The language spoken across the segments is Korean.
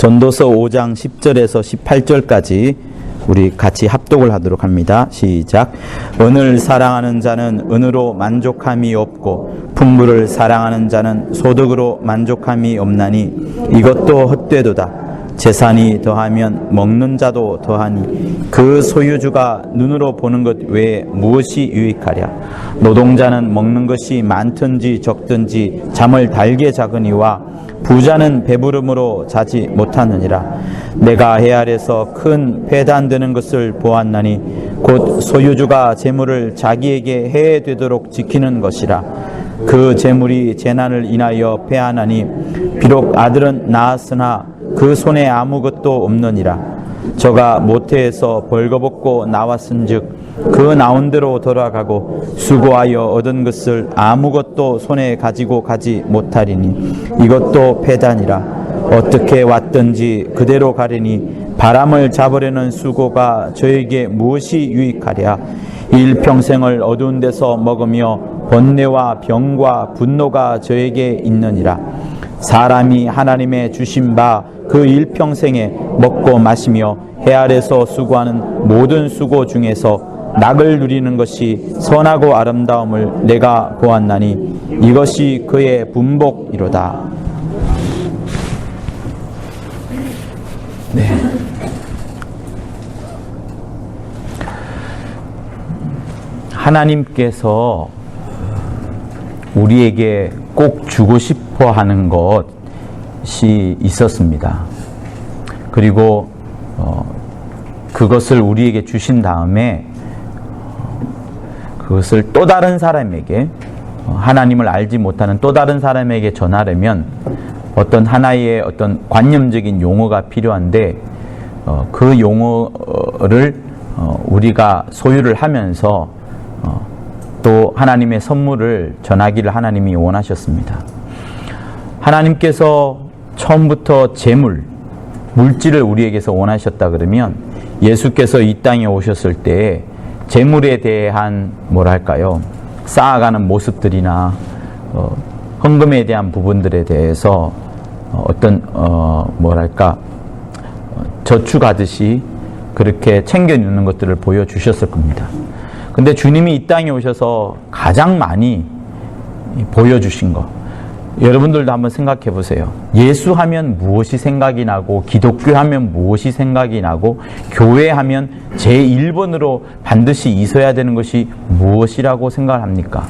전도서 5장 10절에서 18절까지 우리 같이 합독을 하도록 합니다. 시작. 은을 사랑하는 자는 은으로 만족함이 없고 풍부를 사랑하는 자는 소득으로 만족함이 없나니 이것도 헛되도다. 재산이 더하면 먹는 자도 더하니 그 소유주가 눈으로 보는 것 외에 무엇이 유익하랴? 노동자는 먹는 것이 많든지 적든지 잠을 달게 자거니와 부자는 배부름으로 자지 못하느니라. 내가 해 아래서 큰 배단 되는 것을 보았나니 곧 소유주가 재물을 자기에게 해되도록 지키는 것이라. 그 재물이 재난을 인하여 패하나니 비록 아들은 낳았으나 그 손에 아무것도 없느니라. 저가 모태에서 벌거벗고 나왔은즉 그 나온 대로 돌아가고 수고하여 얻은 것을 아무것도 손에 가지고 가지 못하리니 이것도 패단이라. 어떻게 왔든지 그대로 가리니 바람을 잡으려는 수고가 저에게 무엇이 유익하랴. 일평생을 어두운 데서 먹으며 번뇌와 병과 분노가 저에게 있느니라 사람이 하나님의 주신 바 그 일평생에 먹고 마시며 해 아래서 수고하는 모든 수고 중에서 낙을 누리는 것이 선하고 아름다움을 내가 보았나니 이것이 그의 분복이로다. 네. 하나님께서 우리에게 꼭 주고 싶어 하는 것이 있었습니다. 그리고 어, 그것을 우리에게 주신 다음에 그것을 또 다른 사람에게 어, 하나님을 알지 못하는 또 다른 사람에게 전하려면 어떤 하나의 어떤 관념적인 용어가 필요한데 어, 그 용어를 어, 우리가 소유를 하면서 어, 또 하나님의 선물을 전하기를 하나님이 원하셨습니다. 하나님께서 처음부터 재물, 물질을 우리에게서 원하셨다 그러면 예수께서 이 땅에 오셨을 때 재물에 대한 뭐랄까요 쌓아가는 모습들이나 어, 헌금에 대한 부분들에 대해서 어, 어떤 어, 뭐랄까 어, 저축하듯이 그렇게 챙겨주는 것들을 보여 주셨을 겁니다. 근데 주님이 이 땅에 오셔서 가장 많이 보여주신 것. 여러분들도 한번 생각해 보세요. 예수 하면 무엇이 생각이 나고, 기독교 하면 무엇이 생각이 나고, 교회 하면 제1번으로 반드시 있어야 되는 것이 무엇이라고 생각을 합니까?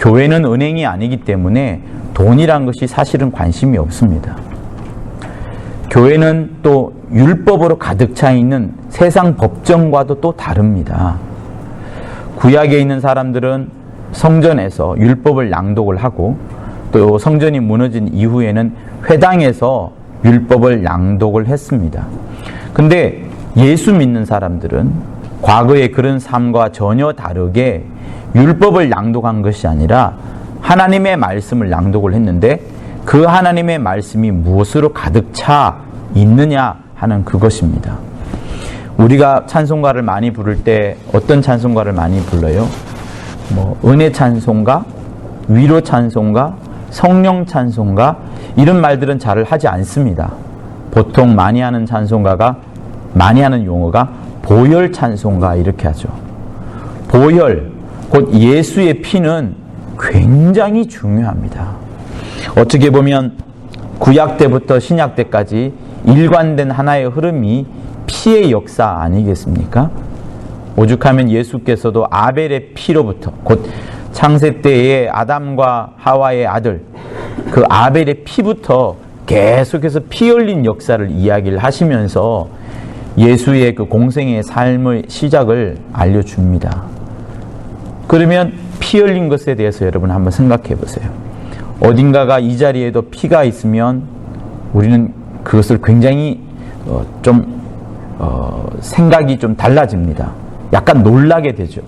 교회는 은행이 아니기 때문에 돈이란 것이 사실은 관심이 없습니다. 교회는 또 율법으로 가득 차 있는 세상 법정과도 또 다릅니다. 구약에 있는 사람들은 성전에서 율법을 낭독을 하고 또 성전이 무너진 이후에는 회당에서 율법을 낭독을 했습니다. 근데 예수 믿는 사람들은 과거의 그런 삶과 전혀 다르게 율법을 낭독한 것이 아니라 하나님의 말씀을 낭독을 했는데 그 하나님의 말씀이 무엇으로 가득 차 있느냐 하는 그것입니다. 우리가 찬송가를 많이 부를 때 어떤 찬송가를 많이 불러요? 뭐 은혜 찬송가, 위로 찬송가, 성령 찬송가 이런 말들은 잘 하지 않습니다. 보통 많이 하는 찬송가가 많이 하는 용어가 보혈 찬송가 이렇게 하죠. 보혈 곧 예수의 피는 굉장히 중요합니다. 어떻게 보면 구약 때부터 신약 때까지 일관된 하나의 흐름이 피의 역사 아니겠습니까? 오죽하면 예수께서도 아벨의 피로부터 곧 창세 때의 아담과 하와의 아들 그 아벨의 피부터 계속해서 피 흘린 역사를 이야기를 하시면서 예수의 그 공생의 삶의 시작을 알려줍니다. 그러면 피 흘린 것에 대해서 여러분 한번 생각해 보세요. 어딘가가 이 자리에도 피가 있으면 우리는 그것을 굉장히 어, 좀 어, 생각이 좀 달라집니다. 약간 놀라게 되죠.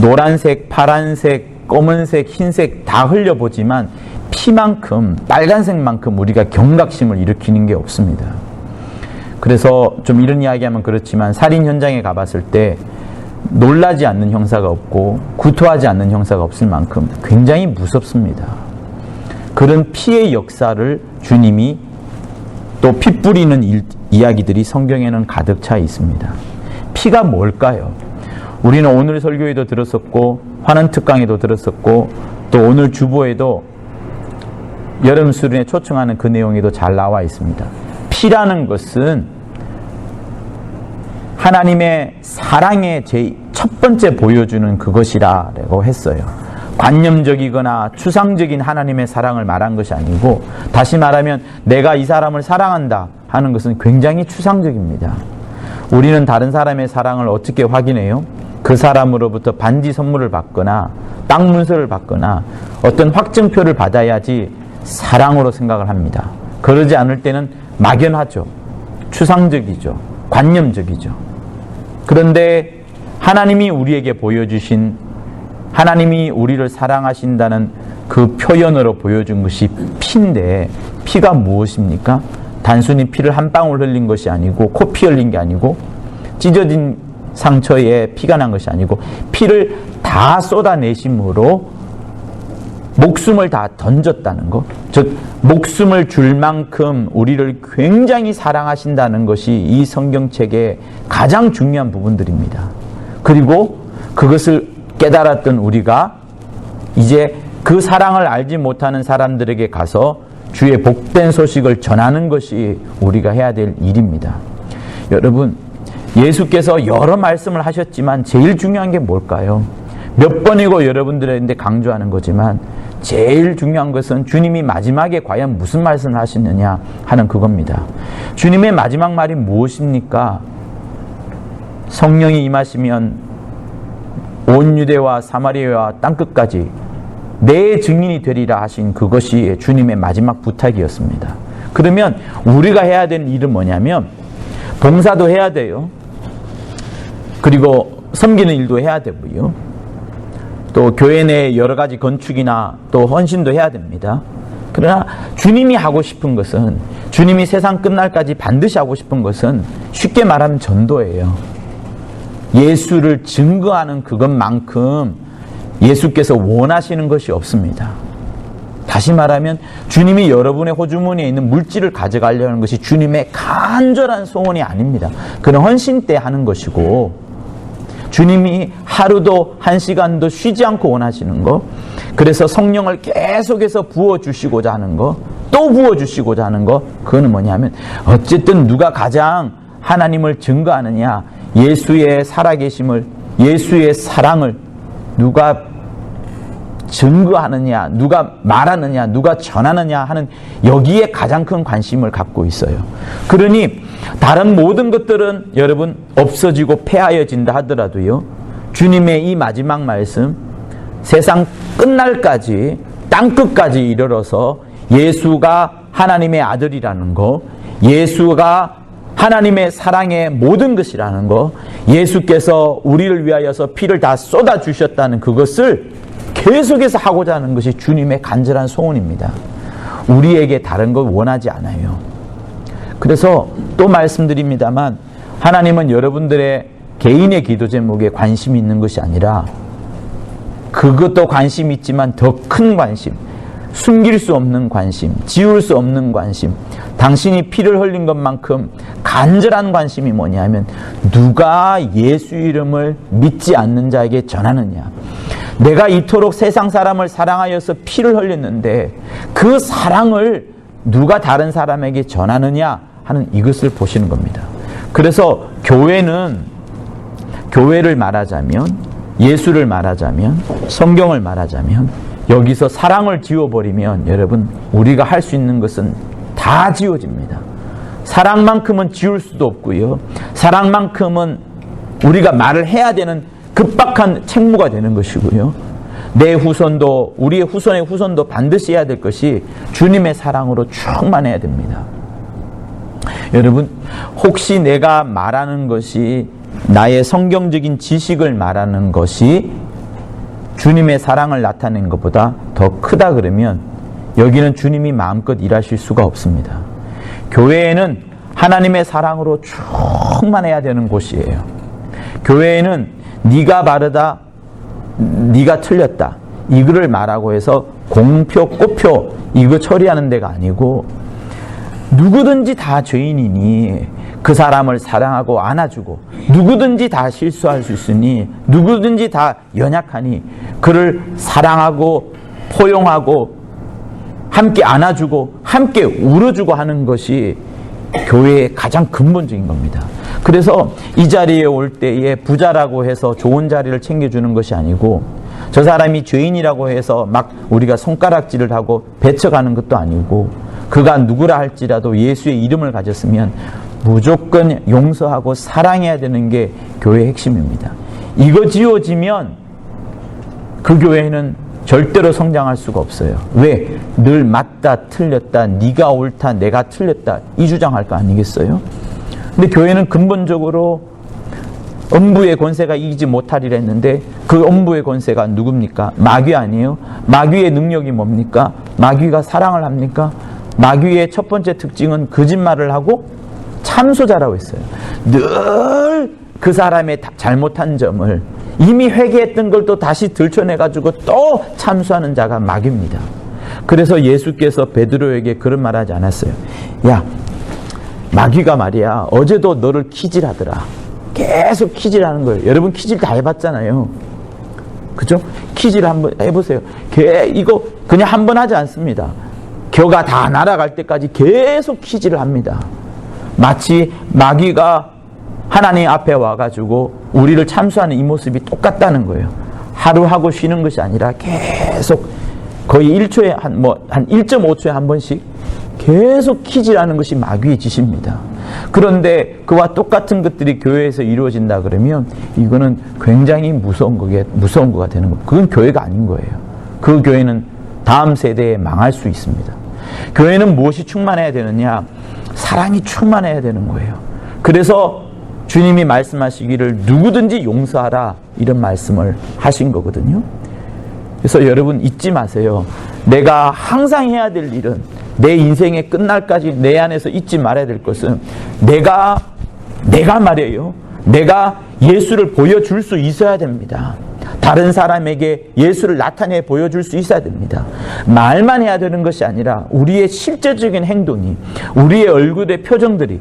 노란색, 파란색, 검은색, 흰색 다 흘려보지만 피만큼, 빨간색만큼 우리가 경각심을 일으키는 게 없습니다. 그래서 좀 이런 이야기 하면 그렇지만 살인 현장에 가봤을 때 놀라지 않는 형사가 없고 구토하지 않는 형사가 없을 만큼 굉장히 무섭습니다. 그런 피의 역사를 주님이 또 피 뿌리는 일- 이야기들이 성경에는 가득 차 있습니다. 피가 뭘까요? 우리는 오늘 설교에도 들었었고 환원 특강에도 들었었고 또 오늘 주보에도 여름 수련에 초청하는 그 내용에도 잘 나와 있습니다. 피라는 것은 하나님의 사랑의 제 첫 번째 보여주는 그것이라고 했어요. 관념적이거나 추상적인 하나님의 사랑을 말한 것이 아니고 다시 말하면 내가 이 사람을 사랑한다 하는 것은 굉장히 추상적입니다. 우리는 다른 사람의 사랑을 어떻게 확인해요? 그 사람으로부터 반지 선물을 받거나 땅 문서를 받거나 어떤 확증표를 받아야지 사랑으로 생각을 합니다. 그러지 않을 때는 막연하죠. 추상적이죠. 관념적이죠. 그런데 하나님이 우리에게 보여주신 하나님이 우리를 사랑하신다는 그 표현으로 보여준 것이 피인데 피가 무엇입니까? 단순히 피를 한 방울 흘린 것이 아니고 코피 흘린 게 아니고 찢어진 상처에 피가 난 것이 아니고 피를 다 쏟아내심으로 목숨을 다 던졌다는 것. 즉, 목숨을 줄 만큼 우리를 굉장히 사랑하신다는 것이 이 성경책의 가장 중요한 부분들입니다. 그리고 그것을 깨달았던 우리가 이제 그 사랑을 알지 못하는 사람들에게 가서 주의 복된 소식을 전하는 것이 우리가 해야 될 일입니다. 여러분, 예수께서 여러 말씀을 하셨지만 제일 중요한 게 뭘까요? 몇 번이고 여러분들한테 강조하는 거지만 제일 중요한 것은 주님이 마지막에 과연 무슨 말씀을 하시느냐 하는 그겁니다. 주님의 마지막 말이 무엇입니까? 성령이 임하시면 온 유대와 사마리아와 땅 끝까지 내 증인이 되리라 하신 그것이 주님의 마지막 부탁이었습니다. 그러면 우리가 해야 되는 일은 뭐냐면 봉사도 해야 돼요. 그리고 섬기는 일도 해야 되고요. 또 교회 내 여러 가지 건축이나 또 헌신도 해야 됩니다. 그러나 주님이 하고 싶은 것은 주님이 세상 끝날까지 반드시 하고 싶은 것은 쉽게 말하면 전도예요. 예수를 증거하는 그것만큼 예수께서 원하시는 것이 없습니다. 다시 말하면 주님이 여러분의 호주머니에 있는 물질을 가져가려는 것이 주님의 간절한 소원이 아닙니다. 그는 헌신 때 하는 것이고 주님이 하루도 한 시간도 쉬지 않고 원하시는 거 그래서 성령을 계속해서 부어주시고자 하는 거또 부어주시고자 하는 거 그거는 뭐냐면 어쨌든 누가 가장 하나님을 증거하느냐 예수의 살아계심을 예수의 사랑을 누가 증거하느냐, 누가 말하느냐, 누가 전하느냐 하는 여기에 가장 큰 관심을 갖고 있어요. 그러니 다른 모든 것들은 여러분 없어지고 폐하여진다 하더라도요. 주님의 이 마지막 말씀 세상 끝날까지 땅 끝까지 이르러서 예수가 하나님의 아들이라는 거, 예수가 하나님의 사랑의 모든 것이라는 거, 예수께서 우리를 위하여서 피를 다 쏟아 주셨다는 그것을 계속해서 하고자 하는 것이 주님의 간절한 소원입니다. 우리에게 다른 걸 원하지 않아요. 그래서 또 말씀드립니다만 하나님은 여러분들의 개인의 기도 제목에 관심이 있는 것이 아니라 그것도 관심 있지만 더 큰 관심, 숨길 수 없는 관심, 지울 수 없는 관심, 당신이 피를 흘린 것만큼 간절한 관심이 뭐냐면 누가 예수 이름을 믿지 않는 자에게 전하느냐. 내가 이토록 세상 사람을 사랑하여서 피를 흘렸는데 그 사랑을 누가 다른 사람에게 전하느냐 하는 이것을 보시는 겁니다. 그래서 교회는 교회를 말하자면 예수를 말하자면 성경을 말하자면 여기서 사랑을 지워버리면 여러분 우리가 할 수 있는 것은 다 지워집니다. 사랑만큼은 지울 수도 없고요. 사랑만큼은 우리가 말을 해야 되는 급박한 책무가 되는 것이고요. 내 후손도 우리의 후손의 후손도 반드시 해야 될 것이 주님의 사랑으로 충만해야 됩니다. 여러분 혹시 내가 말하는 것이 나의 성경적인 지식을 말하는 것이 주님의 사랑을 나타낸 것보다 더 크다 그러면 여기는 주님이 마음껏 일하실 수가 없습니다. 교회에는 하나님의 사랑으로 충만해야 되는 곳이에요. 교회에는 네가 바르다, 네가 틀렸다 이거를 말하고 해서 공표, 꼬표 이거 처리하는 데가 아니고 누구든지 다 죄인이니 그 사람을 사랑하고 안아주고 누구든지 다 실수할 수 있으니 누구든지 다 연약하니 그를 사랑하고 포용하고 함께 안아주고 함께 울어주고 하는 것이 교회의 가장 근본적인 겁니다. 그래서 이 자리에 올 때에 부자라고 해서 좋은 자리를 챙겨주는 것이 아니고 저 사람이 죄인이라고 해서 막 우리가 손가락질을 하고 배척하는 것도 아니고 그가 누구라 할지라도 예수의 이름을 가졌으면 무조건 용서하고 사랑해야 되는 게 교회의 핵심입니다. 이거 지워지면 그 교회는 절대로 성장할 수가 없어요. 왜? 늘 맞다, 틀렸다, 네가 옳다, 내가 틀렸다 이 주장할 거 아니겠어요? 근데 교회는 근본적으로 음부의 권세가 이기지 못하리라 했는데 그 음부의 권세가 누굽니까? 마귀 아니에요? 마귀의 능력이 뭡니까? 마귀가 사랑을 합니까? 마귀의 첫 번째 특징은 거짓말을 하고 참소자라고 했어요. 늘 그 사람의 잘못한 점을 이미 회개했던 걸 또 다시 들춰내가지고 또 참수하는 자가 마귀입니다. 그래서 예수께서 베드로에게 그런 말 하지 않았어요. 야, 마귀가 말이야, 어제도 너를 키질하더라. 계속 키질하는 거예요. 여러분 키질 다 해봤잖아요. 그죠? 키질 한번 해보세요. 개, 이거 그냥 한 번 하지 않습니다. 겨가 다 날아갈 때까지 계속 키질을 합니다. 마치 마귀가 하나님 앞에 와가지고 우리를 참수하는 이 모습이 똑같다는 거예요. 하루 하고 쉬는 것이 아니라 계속 거의 1초에 한, 뭐, 한 1.5초에 한 번씩 계속 키질하는 것이 마귀의 짓입니다. 그런데 그와 똑같은 것들이 교회에서 이루어진다 그러면 이거는 굉장히 무서운 거게, 무서운 거가 되는 겁니다. 그건 교회가 아닌 거예요. 그 교회는 다음 세대에 망할 수 있습니다. 교회는 무엇이 충만해야 되느냐? 사랑이 충만해야 되는 거예요. 그래서 주님이 말씀하시기를 누구든지 용서하라 이런 말씀을 하신 거거든요. 그래서 여러분 잊지 마세요. 내가 항상 해야 될 일은 내 인생의 끝날까지 내 안에서 잊지 말아야 될 것은 내가 내가 말이에요. 내가 예수를 보여줄 수 있어야 됩니다. 다른 사람에게 예수를 나타내 보여줄 수 있어야 됩니다. 말만 해야 되는 것이 아니라 우리의 실제적인 행동이 우리의 얼굴의 표정들이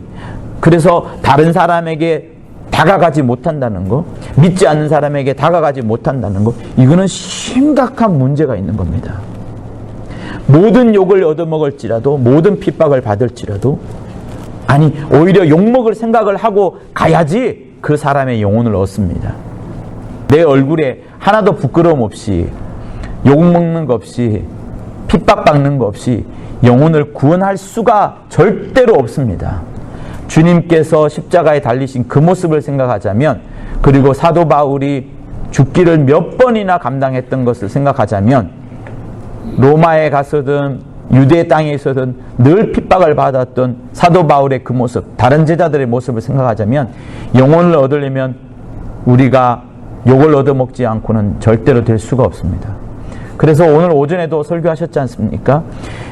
그래서 다른 사람에게 다가가지 못한다는 거, 믿지 않는 사람에게 다가가지 못한다는 거, 이거는 심각한 문제가 있는 겁니다. 모든 욕을 얻어먹을지라도, 모든 핍박을 받을지라도, 아니, 오히려 욕먹을 생각을 하고 가야지 그 사람의 영혼을 얻습니다. 내 얼굴에 하나도 부끄러움 없이, 욕먹는 것 없이, 핍박받는 것 없이 영혼을 구원할 수가 절대로 없습니다. 주님께서 십자가에 달리신 그 모습을 생각하자면 그리고 사도 바울이 죽기를 몇 번이나 감당했던 것을 생각하자면 로마에 가서든 유대 땅에 있어든 늘 핍박을 받았던 사도 바울의 그 모습, 다른 제자들의 모습을 생각하자면 영혼을 얻으려면 우리가 욕을 얻어먹지 않고는 절대로 될 수가 없습니다. 그래서 오늘 오전에도 설교하셨지 않습니까?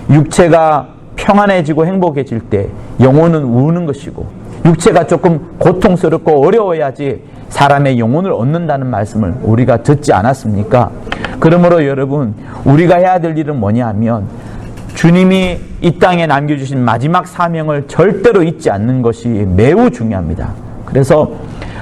육체가 평안해지고 행복해질 때 영혼은 우는 것이고 육체가 조금 고통스럽고 어려워야지 사람의 영혼을 얻는다는 말씀을 우리가 듣지 않았습니까? 그러므로 여러분 우리가 해야 될 일은 뭐냐 하면 주님이 이 땅에 남겨주신 마지막 사명을 절대로 잊지 않는 것이 매우 중요합니다. 그래서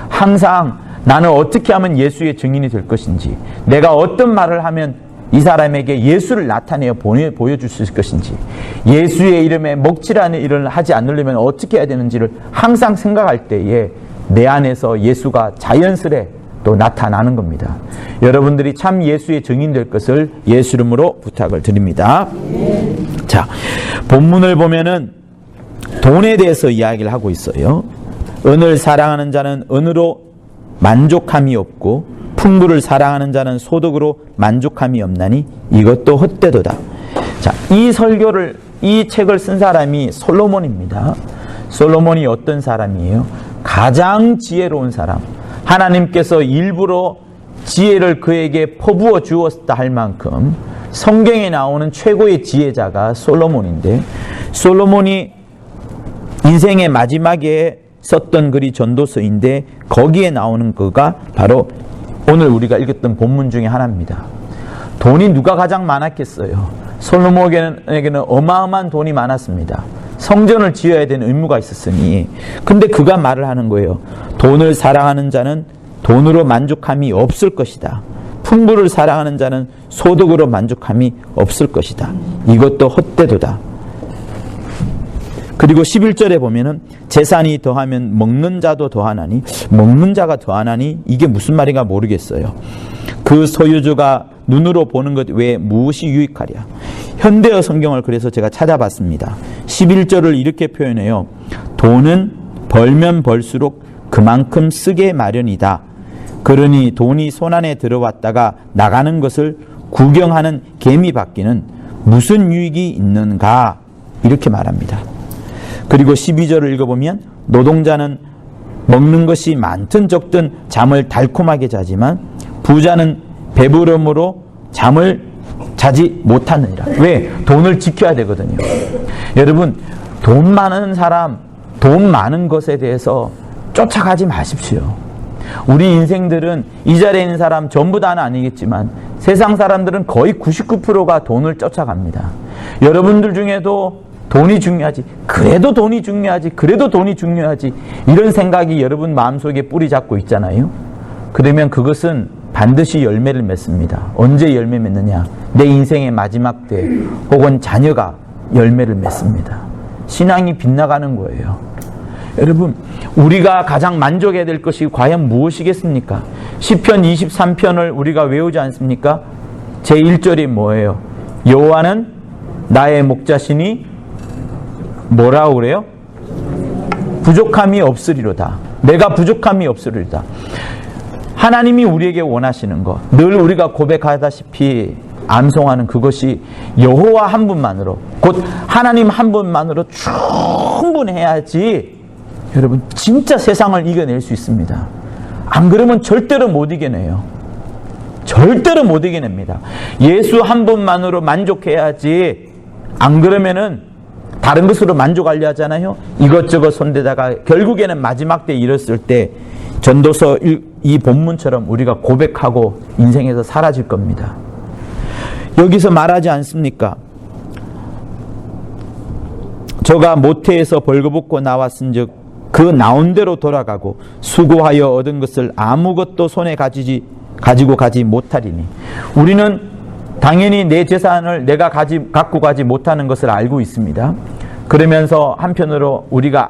항상 나는 어떻게 하면 예수의 증인이 될 것인지 내가 어떤 말을 하면 이 사람에게 예수를 나타내어 보여줄 수 있을 것인지 예수의 이름에 먹칠하는 일을 하지 않으려면 어떻게 해야 되는지를 항상 생각할 때에 내 안에서 예수가 자연스레 또 나타나는 겁니다. 여러분들이 참 예수의 증인 될 것을 예수 이름으로 부탁을 드립니다. 자, 본문을 보면은 돈에 대해서 이야기를 하고 있어요. 은을 사랑하는 자는 은으로 만족함이 없고 풍부를 사랑하는 자는 소득으로 만족함이 없나니 이것도 헛되도다. 자, 이 설교를 이 책을 쓴 사람이 솔로몬입니다. 솔로몬이 어떤 사람이에요? 가장 지혜로운 사람. 하나님께서 일부러 지혜를 그에게 퍼부어 주었다 할 만큼 성경에 나오는 최고의 지혜자가 솔로몬인데 솔로몬이 인생의 마지막에 썼던 글이 전도서인데 거기에 나오는 그가 바로 오늘 우리가 읽었던 본문 중에 하나입니다. 돈이 누가 가장 많았겠어요? 솔로몬에게는 어마어마한 돈이 많았습니다. 성전을 지어야 되는 의무가 있었으니 근데 그가 말을 하는 거예요. 돈을 사랑하는 자는 돈으로 만족함이 없을 것이다. 풍부를 사랑하는 자는 소득으로 만족함이 없을 것이다. 이것도 헛되도다. 그리고 11절에 보면은 재산이 더하면 먹는 자도 더하나니 먹는 자가 더하나니 이게 무슨 말인가 모르겠어요. 그 소유주가 눈으로 보는 것 외에 무엇이 유익하랴. 현대어 성경을 그래서 제가 찾아봤습니다. 11절을 이렇게 표현해요. 돈은 벌면 벌수록 그만큼 쓰게 마련이다. 그러니 돈이 손안에 들어왔다가 나가는 것을 구경하는 개미 받기는 무슨 유익이 있는가? 이렇게 말합니다. 그리고 12절을 읽어보면 노동자는 먹는 것이 많든 적든 잠을 달콤하게 자지만 부자는 배부름으로 잠을 자지 못하느니라. 왜? 돈을 지켜야 되거든요. 여러분, 돈 많은 사람, 돈 많은 것에 대해서 쫓아가지 마십시오. 우리 인생들은 이 자리에 있는 사람 전부 다는 아니겠지만 세상 사람들은 거의 99%가 돈을 쫓아갑니다. 여러분들 중에도 돈이 중요하지. 그래도 돈이 중요하지. 그래도 돈이 중요하지. 이런 생각이 여러분 마음속에 뿌리 잡고 있잖아요. 그러면 그것은 반드시 열매를 맺습니다. 언제 열매 맺느냐? 내 인생의 마지막 때 혹은 자녀가 열매를 맺습니다. 신앙이 빗나가는 거예요. 여러분, 우리가 가장 만족해야 될 것이 과연 무엇이겠습니까? 시편 23편을 우리가 외우지 않습니까? 제 1절이 뭐예요? 여호와는 나의 목자시니 뭐라고 그래요? 부족함이 없으리로다. 내가 부족함이 없으리로다. 하나님이 우리에게 원하시는 것, 늘 우리가 고백하다시피 암송하는 그것이 여호와 한 분만으로, 곧 하나님 한 분만으로 충분해야지 여러분 진짜 세상을 이겨낼 수 있습니다. 안 그러면 절대로 못 이겨내요. 절대로 못 이겨냅니다. 예수 한 분만으로 만족해야지 안 그러면은 다른 것으로 만족하려 하잖아요. 이것저것 손대다가 결국에는 마지막 때 이뤘을 때 전도서 이 본문처럼 우리가 고백하고 인생에서 사라질 겁니다. 여기서 말하지 않습니까? 저가 모태에서 벌거벗고 나왔은즉 그 나온 대로 돌아가고 수고하여 얻은 것을 아무것도 손에 가지지 가지고 가지 못하리니 우리는 당연히 내 재산을 내가 가지 갖고 가지 못하는 것을 알고 있습니다. 그러면서 한편으로 우리가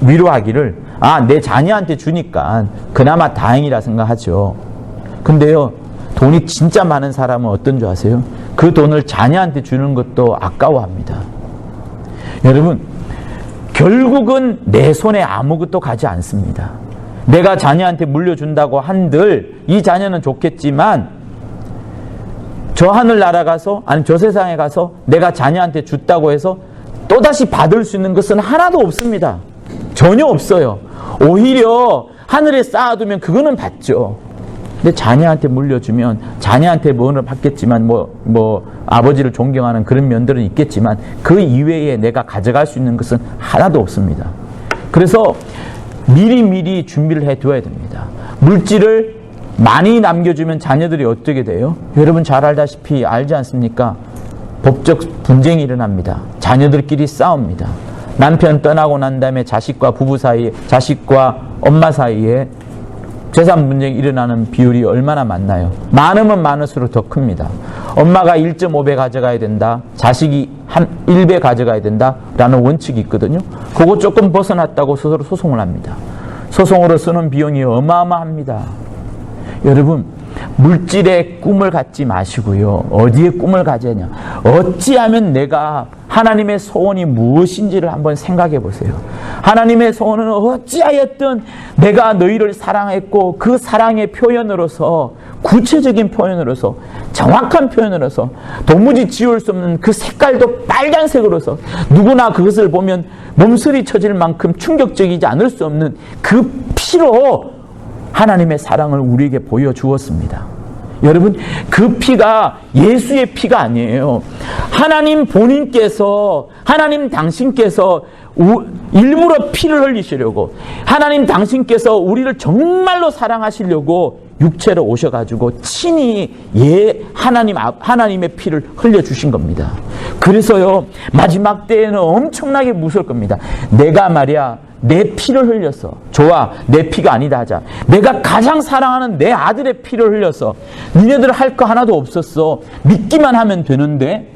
위로하기를 아 내 자녀한테 주니까 그나마 다행이라 생각하죠. 근데요 돈이 진짜 많은 사람은 어떤 줄 아세요? 그 돈을 자녀한테 주는 것도 아까워합니다. 여러분 결국은 내 손에 아무것도 가지 않습니다. 내가 자녀한테 물려준다고 한들 이 자녀는 좋겠지만 저 하늘 날아가서 아니 저 세상에 가서 내가 자녀한테 줬다고 해서 또다시 받을 수 있는 것은 하나도 없습니다. 전혀 없어요. 오히려 하늘에 쌓아두면 그거는 받죠. 근데 자녀한테 물려주면 자녀한테 뭐를 받겠지만 뭐, 뭐 아버지를 존경하는 그런 면들은 있겠지만 그 이외에 내가 가져갈 수 있는 것은 하나도 없습니다. 그래서 미리미리 준비를 해 두어야 됩니다. 물질을 많이 남겨주면 자녀들이 어떻게 돼요? 여러분 잘 알다시피 알지 않습니까? 법적 분쟁이 일어납니다. 자녀들끼리 싸웁니다. 남편 떠나고 난 다음에 자식과 부부 사이에, 자식과 엄마 사이에 재산 분쟁이 일어나는 비율이 얼마나 많나요? 많으면 많을수록 더 큽니다. 엄마가 1.5배 가져가야 된다. 자식이 한 1배 가져가야 된다. 라는 원칙이 있거든요. 그거 조금 벗어났다고 스스로 소송을 합니다. 소송으로 쓰는 비용이 어마어마합니다. 여러분, 물질의 꿈을 갖지 마시고요. 어디에 꿈을 가져냐? 어찌하면 내가 하나님의 소원이 무엇인지를 한번 생각해 보세요. 하나님의 소원은 어찌하였든 내가 너희를 사랑했고 그 사랑의 표현으로서 구체적인 표현으로서 정확한 표현으로서 도무지 지울 수 없는 그 색깔도 빨간색으로서 누구나 그것을 보면 몸서리 쳐질 만큼 충격적이지 않을 수 없는 그 피로 하나님의 사랑을 우리에게 보여주었습니다. 여러분, 그 피가 예수의 피가 아니에요. 하나님 본인께서, 하나님 당신께서 일부러 피를 흘리시려고, 하나님 당신께서 우리를 정말로 사랑하시려고 육체로 오셔가지고 친히 예 하나님 앞- 하나님의 피를 흘려 주신 겁니다. 그래서요 마지막 때에는 엄청나게 무서울 겁니다. 내가 말이야 내 피를 흘려서 좋아 내 피가 아니다 하자. 내가 가장 사랑하는 내 아들의 피를 흘려서 니네들 할 거 하나도 없었어. 믿기만 하면 되는데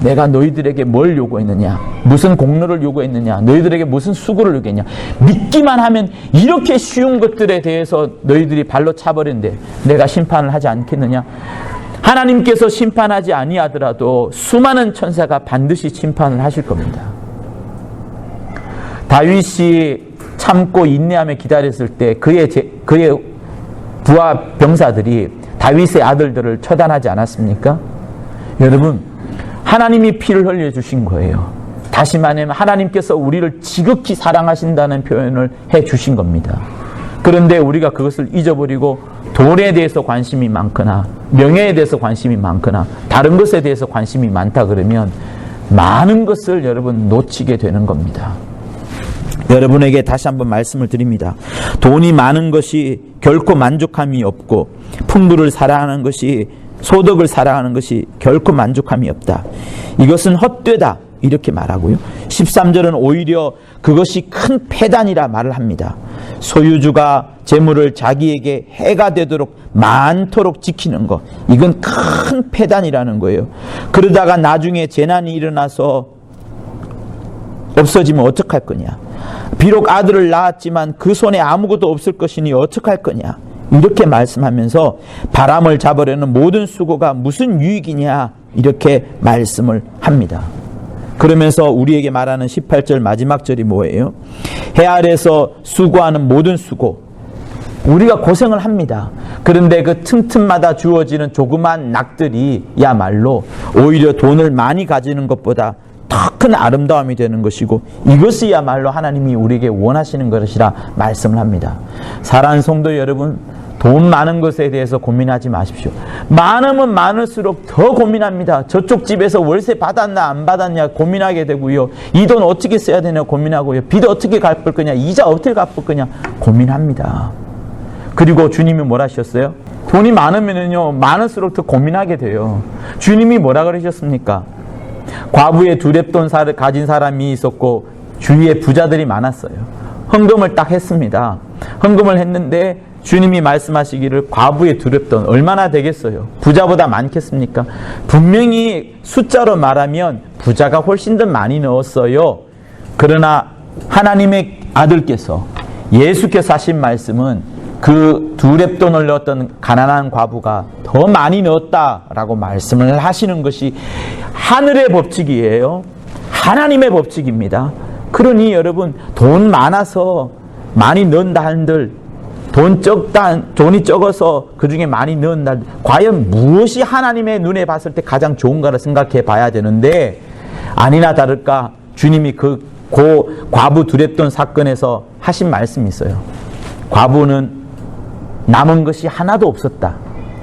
내가 너희들에게 뭘 요구했느냐? 무슨 공로를 요구했느냐? 너희들에게 무슨 수고를 요구했냐? 믿기만 하면 이렇게 쉬운 것들에 대해서 너희들이 발로 차버린데 내가 심판을 하지 않겠느냐? 하나님께서 심판하지 아니하더라도 수많은 천사가 반드시 심판을 하실 겁니다. 다윗이 참고 인내하며 기다렸을 때 그의 제- 그의 부하 병사들이 다윗의 아들들을 처단하지 않았습니까? 여러분 하나님이 피를 흘려 주신 거예요. 다시 말하면 하나님께서 우리를 지극히 사랑하신다는 표현을 해 주신 겁니다. 그런데 우리가 그것을 잊어버리고 돈에 대해서 관심이 많거나 명예에 대해서 관심이 많거나 다른 것에 대해서 관심이 많다 그러면 많은 것을 여러분 놓치게 되는 겁니다. 여러분에게 다시 한번 말씀을 드립니다. 돈이 많은 것이 결코 만족함이 없고 풍부를 사랑하는 것이 소득을 사랑하는 것이 결코 만족함이 없다. 이것은 헛되다. 이렇게 말하고요. 13절은 오히려 그것이 큰 패단이라 말을 합니다. 소유주가 재물을 자기에게 해가 되도록 많도록 지키는 것. 이건 큰 패단이라는 거예요. 그러다가 나중에 재난이 일어나서 없어지면 어떡할 거냐? 비록 아들을 낳았지만 그 손에 아무것도 없을 것이니 어떡할 거냐? 이렇게 말씀하면서 바람을 잡으려는 모든 수고가 무슨 유익이냐? 이렇게 말씀을 합니다. 그러면서 우리에게 말하는 18절 마지막 절이 뭐예요? 해 아래서 수고하는 모든 수고. 우리가 고생을 합니다. 그런데 그 틈틈마다 주어지는 조그만 낙들이야말로 오히려 돈을 많이 가지는 것보다 더 큰 아름다움이 되는 것이고 이것이야말로 하나님이 우리에게 원하시는 것이라 말씀을 합니다. 사랑하는 성도 여러분, 돈 많은 것에 대해서 고민하지 마십시오. 많으면 많을수록 더 고민합니다. 저쪽 집에서 월세 받았나 안 받았냐 고민하게 되고요. 이 돈 어떻게 써야 되냐 고민하고요. 빚 어떻게 갚을 거냐, 이자 어떻게 갚을 거냐 고민합니다. 그리고 주님이 뭐라 하셨어요? 돈이 많으면요, 많을수록 더 고민하게 돼요. 주님이 뭐라 그러셨습니까? 과부의 두랩돈 사- 가진 사람이 있었고, 주위에 부자들이 많았어요. 헌금을 딱 했습니다. 헌금을 했는데, 주님이 말씀하시기를 과부의 두렵돈 얼마나 되겠어요? 부자보다 많겠습니까? 분명히 숫자로 말하면 부자가 훨씬 더 많이 넣었어요. 그러나 하나님의 아들께서 예수께서 하신 말씀은 그 두랩돈을 넣었던 가난한 과부가 더 많이 넣었다라고 말씀을 하시는 것이 하늘의 법칙이에요. 하나님의 법칙입니다. 그러니 여러분 돈 많아서 많이 넣는다 한들 돈 적다 돈이 적어서 그 중에 많이 넣는다 과연 무엇이 하나님의 눈에 봤을 때 가장 좋은가를 생각해 봐야 되는데 아니나 다를까 주님이 그 고 과부 두랩돈 사건에서 하신 말씀이 있어요. 과부는 남은 것이 하나도 없었다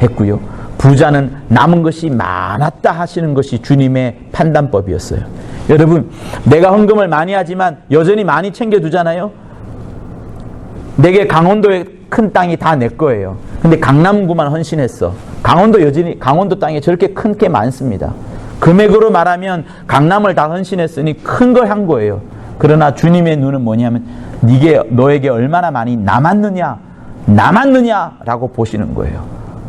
했고요. 부자는 남은 것이 많았다 하시는 것이 주님의 판단법이었어요. 여러분, 내가 헌금을 많이 하지만 여전히 많이 챙겨두잖아요. 내게 강원도의 큰 땅이 다 내 거예요. 근데 강남구만 헌신했어. 강원도 여전히 강원도 땅에 저렇게 큰 게 많습니다. 금액으로 말하면 강남을 다 헌신했으니 큰 걸 한 거예요. 그러나 주님의 눈은 뭐냐면 네게 너에게 얼마나 많이 남았느냐, 남았느냐라고 보시는 거예요.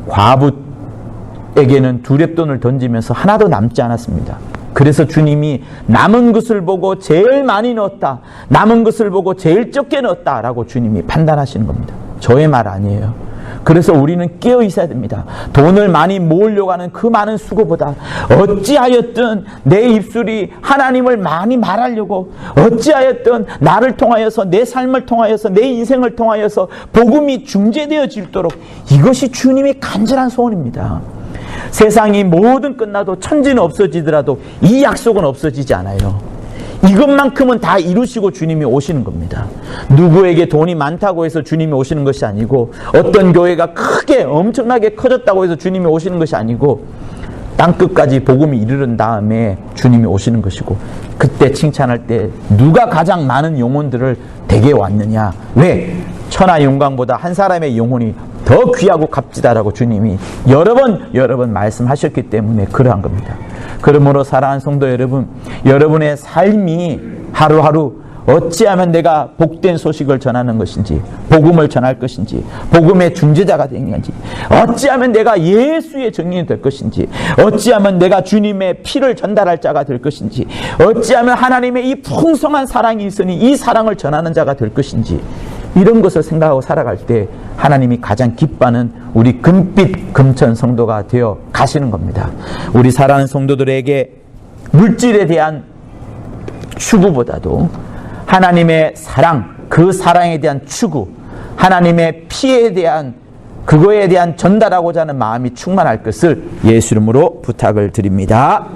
과부에게는 두렵돈을 던지면서 하나도 남지 않았습니다. 그래서 주님이 남은 것을 보고 제일 많이 넣었다. 남은 것을 보고 제일 적게 넣었다라고 주님이 판단하시는 겁니다. 저의 말 아니에요. 그래서 우리는 깨어 있어야 됩니다. 돈을 많이 모으려고 하는 그 많은 수고보다 어찌하였든 내 입술이 하나님을 많이 말하려고 어찌하였든 나를 통하여서 내 삶을 통하여서 내 인생을 통하여서 복음이 중재되어질도록 이것이 주님의 간절한 소원입니다. 세상이 모든 끝나도 천지는 없어지더라도 이 약속은 없어지지 않아요. 이것만큼은 다 이루시고 주님이 오시는 겁니다. 누구에게 돈이 많다고 해서 주님이 오시는 것이 아니고 어떤 교회가 크게 엄청나게 커졌다고 해서 주님이 오시는 것이 아니고 땅 끝까지 복음이 이르른 다음에 주님이 오시는 것이고 그때 칭찬할 때 누가 가장 많은 영혼들을 대게 왔느냐? 왜? 천하 영광보다 한 사람의 영혼이 더 귀하고 값지다라고 주님이 여러 번 여러 번 말씀하셨기 때문에 그러한 겁니다. 그러므로 사랑하는 성도 여러분, 여러분의 삶이 하루하루 어찌하면 내가 복된 소식을 전하는 것인지, 복음을 전할 것인지, 복음의 중재자가 되는 건지, 어찌하면 내가 예수의 증인이 될 것인지, 어찌하면 내가 주님의 피를 전달할 자가 될 것인지, 어찌하면 하나님의 이 풍성한 사랑이 있으니 이 사랑을 전하는 자가 될 것인지, 이런 것을 생각하고 살아갈 때 하나님이 가장 기뻐하는 우리 금빛 금천 성도가 되어 가시는 겁니다. 우리 사랑하는 성도들에게 물질에 대한 추구보다도 하나님의 사랑, 그 사랑에 대한 추구, 하나님의 피에 대한 그거에 대한 전달하고자 하는 마음이 충만할 것을 예수 이름으로 부탁을 드립니다.